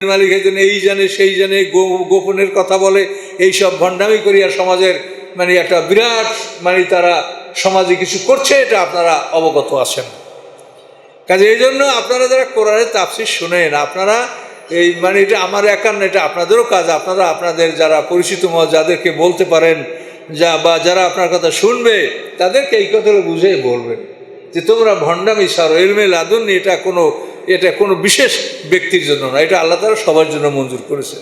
মালিক একজন এই জানে, সেই জানে গোপনের কথা বলে এই সব ভণ্ডামি করিয়া সমাজের মানে একটা বিরাট মানে তারা সমাজে কিছু করছে, এটা আপনারা অবগত আছেন। কাজে এই জন্য আপনারা যারা কোরআনের তাফসির শোনেন, আপনারা এই মানে এটা আমার একার না, এটা আপনাদেরও কাজ, আপনারা আপনাদের যারা পরিচিত মত, যাদেরকে বলতে পারেন, যা বা যারা আপনার কথা শুনবে, তাদেরকে এই কথাগুলো বুঝে বলবেন। যে তোমরা ভণ্ডামি সারো এলমে লাদুন এটা কোনো এটা কোনো বিশেষ ব্যক্তির জন্য না, এটা আল্লাহ তারা সবার জন্য মঞ্জুর করেছে।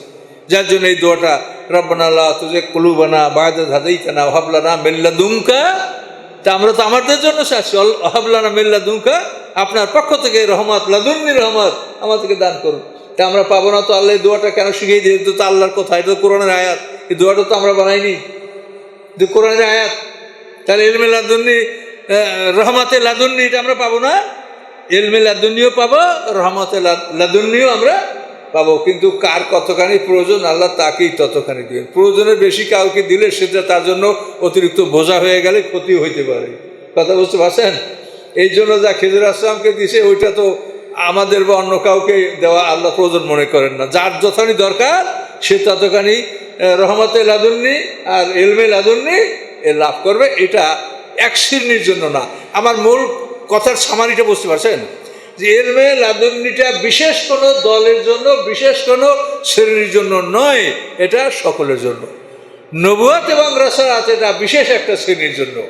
যার জন্য এই দোয়াটা, রব্বানা আল্লাহ তুজে কলুবানা বায়দা ধাদাইতানা ভাবলানা মেল্লা দুমকা তা আমরা তো আমাদের জন্য চাচ্ছি হাবলানা মিল্লা দুমকা আপনার পক্ষ থেকে রহমত, লাদুন্নি রহমত আমাদেরকে দান করুন। তা আমরা পাবো না তো আল্লাহ দোয়াটা কেন শিখিয়ে দিয়ে তো আল্লাহর কথা, এটা তো কোরআনের আয়াত। এই দোয়াটা তো আমরা বানাইনি। কোরআনের আয়াত। তাহলে এলমে লাদুন্নি রহমতে লাদুন্নি এটা আমরা পাবো না? এলমে লাদুন্নিও পাবো, রহমতে লা- লাদুন্নিও আমরা পাবো। কিন্তু কার কতখানি প্রয়োজন, আল্লাহ তাকেই ততখানি দিবেন। প্রয়োজনের বেশি কাউকে দিলে সেটা তার জন্য অতিরিক্ত বোঝা হয়ে গেলে ক্ষতি হইতে পারে। কথা বুঝতে পারছেন? এই জন্য যা খেজুর আসলামকে দিছে, ওইটা তো আমাদের বা অন্য কাউকে দেওয়া আল্লাহ প্রয়োজন মনে করেন না। যার যতখানি দরকার, সে ততখানি রহমতে লাদুন্নি আর এলমে লাদুন্নি এ লাভ করবে। এটা এক শ্রেণির জন্য না। আমার মূল কথার সামারিটা বুঝতে পারছেন? যে এলমে লাদুন্নিটা বিশেষ কোনো দলের জন্য, বিশেষ কোনো শ্রেণির জন্য নয়, এটা সকলের জন্য। নবুয়াত এবং রসালাত এটা বিশেষ একটা শ্রেণির জন্য।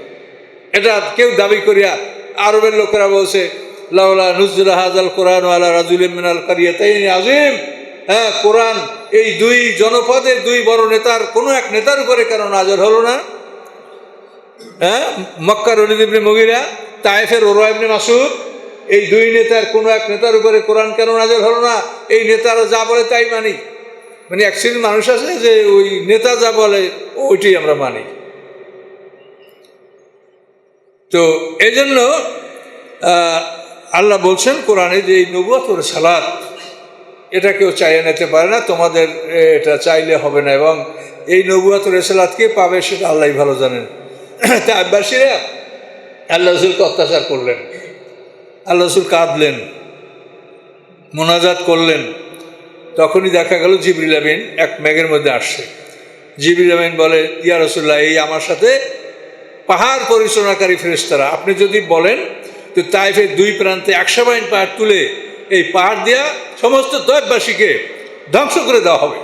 এটা কেউ দাবি করিয়া আরবের লোকেরা বলছে লাউলা নুজুল হাজাল কোরআন আলা রাজুল মিনাল কারিয়াতাইন আজিম হ্যাঁ কোরআন এই দুই জনপদের দুই বড় নেতার কোনো এক নেতার উপরে কেন নাজর হলো না? হ্যাঁ মক্কার অলিদ ইবনে মগিরা তায়েফের ওরা ইবনে মাসুদ এই দুই নেতার, কোনো এক নেতার উপরে কোরআন কেন নাজর হলো না? এই নেতারা যা বলে তাই মানি। মানে এক শ্রেণির মানুষ আছে যে ওই নেতা যা বলে, ওইটাই আমরা মানি। তো এই জন্য আল্লাহ বলছেন কোরআনে যে এই নবুয়াত ওর সালাত, এটা কেউ চাইয়ে নিতে পারে না, তোমাদের এটা চাইলে হবে না এবং এই নবুয়াত রেসালাত কে পাবে সেটা আল্লাহ ভালো জানেন। তা আব্বাসীরা আল্লাহ রসুলকে অত্যাচার করলেন। আল্লাহ রসুল কাঁদলেন, মোনাজাত করলেন। তখনই দেখা গেল জিবরিল আমিন এক মেঘের মধ্যে আসছে। জিবরিল আমিন বলে, ইয়া রসুল্লাহ এই আমার সাথে পাহাড় পরিচালনাকারী ফেরেস্তারা আপনি যদি বলেন তো তাইফের দুই প্রান্তে একশো বাইন পাহাড় তুলে এই পাহাড় দেওয়া সমস্ত দয়বাসীকে ধ্বংস করে দেওয়া হবে।